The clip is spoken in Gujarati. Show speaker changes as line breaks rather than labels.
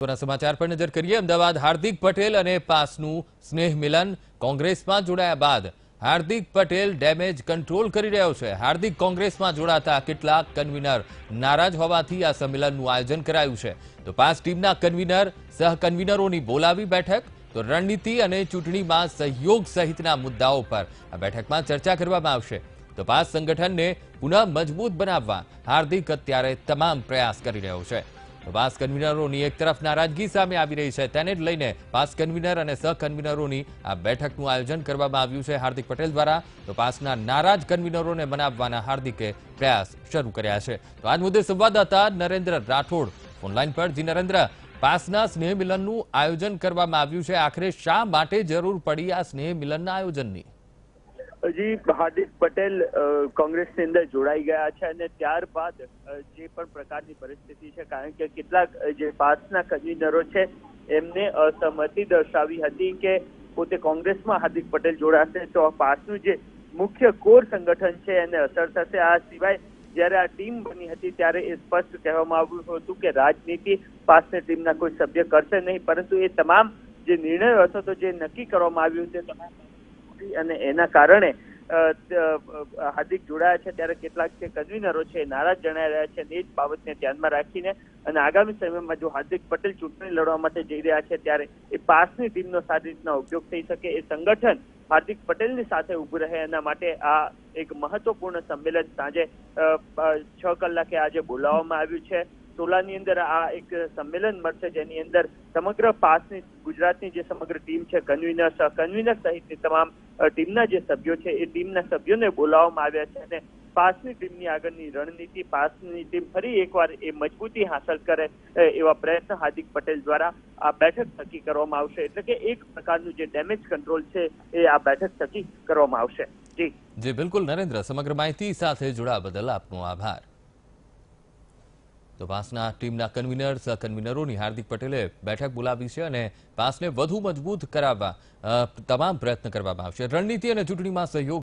સમાચાર પર નજર કરીએ. અમદાવાદ હાર્દિક પટેલ અને પાસનું સ્નેહ મિલન કોંગ્રેસમાં જોડાયા બાદ હાર્દિક પટેલ ડેમેજ કંટ્રોલ કરી રહ્યો છે. હાર્દિક કોંગ્રેસમાં જોડાતા કેટલાક કન્વીનર નારાજ હોવાથી આ સંમેલનનું આયોજન કરાયું છે. તો પાસ ટીમના કન્વીનર સહ કન્વીનરોની બોલાવી બેઠક, તો રણનીતિ અને ચૂંટણીમાં સહયોગ સહિતના મુદ્દાઓ પર આ બેઠકમાં ચર્ચા કરવામાં આવશે. તો પાસ સંગઠનને પુનઃ મજબૂત બનાવવા હાર્દિક અત્યારે તમામ પ્રયાસ કરી રહ્યો છે. પાસ કન્વીનરોની એક તરફ નારાજગી સામે આવી રહી છે, તેને જ લઈને પાસ કન્વીનર અને સહ કન્વીનરોની આ બેઠકનું આયોજન કરવામાં આવ્યું છે હાર્દિક પટેલ દ્વારા. તો પાસના નારાજ કન્વીનરોને બનાવવાના હાર્દિકે પ્રયાસ શરૂ કર્યા છે. તો આજ મુદ્દે સંવાદદાતા નરેન્દ્ર રાઠોડ ઓનલાઈન પર. જી નરેન્દ્ર પાસના સ્નેહ મિલનનું આયોજન કરવામાં આવ્યું છે. આખરે શા માટે જરૂર પડી આ સ્નેહ મિલનના આયોજનની?
જી હાર્દિક પટેલ કોંગ્રેસની અંદર જોડાઈ ગયા છે અને ત્યારબાદ જે પણ પ્રકારની પરિસ્થિતિ છે, કારણ કે કેટલાક જે પાસના કન્વીનરો છે, એમને અસહમતિ દર્શાવી હતી કે પોતે કોંગ્રેસમાં હાર્દિક પટેલ જોડાશે. તો પાસનું જે મુખ્ય કોર સંગઠન છે, એને અસર થશે. આ સિવાય જ્યારે આ ટીમ બની હતી, ત્યારે એ સ્પષ્ટ કહેવામાં આવ્યું હતું કે રાજનીતિ પાસની ટીમના કોઈ સભ્ય કરશે નહીં. પરંતુ એ તમામ જે નિર્ણયો હતો, તો જે નક્કી કરવામાં આવ્યું તે તમામ અને એના કારણે હાર્દિક જોડાયા છે. ત્યારે કેટલાક જે કન્વીનરો છે નારાજ જણાઈ રહ્યા છે એ જ બાબતને ધ્યાનમાં રાખીને અને આગામી સમયમાં જો હાર્દિક પટેલ ચૂંટણી લડવા માટે જઈ રહ્યા છે, ત્યારે એ પાસની ટીમનો સારી રીતના ઉપયોગ થઈ શકે. એ સંગઠન હાર્દિક પટેલની સાથે ઊભું રહે એના માટે આ એક મહત્વપૂર્ણ સંમેલન સાંજે છ કલાકે આજે બોલાવવામાં આવ્યું છે. સોલાની અંદર આ એક સંમેલન મળશે જેની અંદર સમગ્ર પાસની ગુજરાતની જે સમગ્ર ટીમ છે કન્વીનર કન્વીનર સહિતની તમામ ટીમના જે સભ્યો છે, એ ટીમના સભ્યોને બોલાવવામાં આવ્યા છે અને પાસની ટીમની આગળની રણનીતિ, પાસની ટીમ ફરી એકવાર એ મજબૂતી હાંસલ કરે એવા પ્રયત્ન હાર્દિક પટેલ દ્વારા આ બેઠક થકી કરવામાં આવશે. એટલે કે એક પ્રકારનું જે ડેમેજ કંટ્રોલ છે, એ આ બેઠક થકી કરવામાં આવશે. જી.
જી, બિલકુલ નરેન્દ્ર, સમગ્ર માહિતી સાથે જોડાવા બદલ આપનો આભાર. તો વાસના ટીમના કન્વીનર સહ કન્વીનરોની હાર્દિક પટેલે બેઠક બોલાવી છે અને વાસને વધુ મજબૂત કરાવવા તમામ પ્રયત્ન કરવામાં આવશે. રણનીતિ અને ચૂંટણીમાં સહયોગ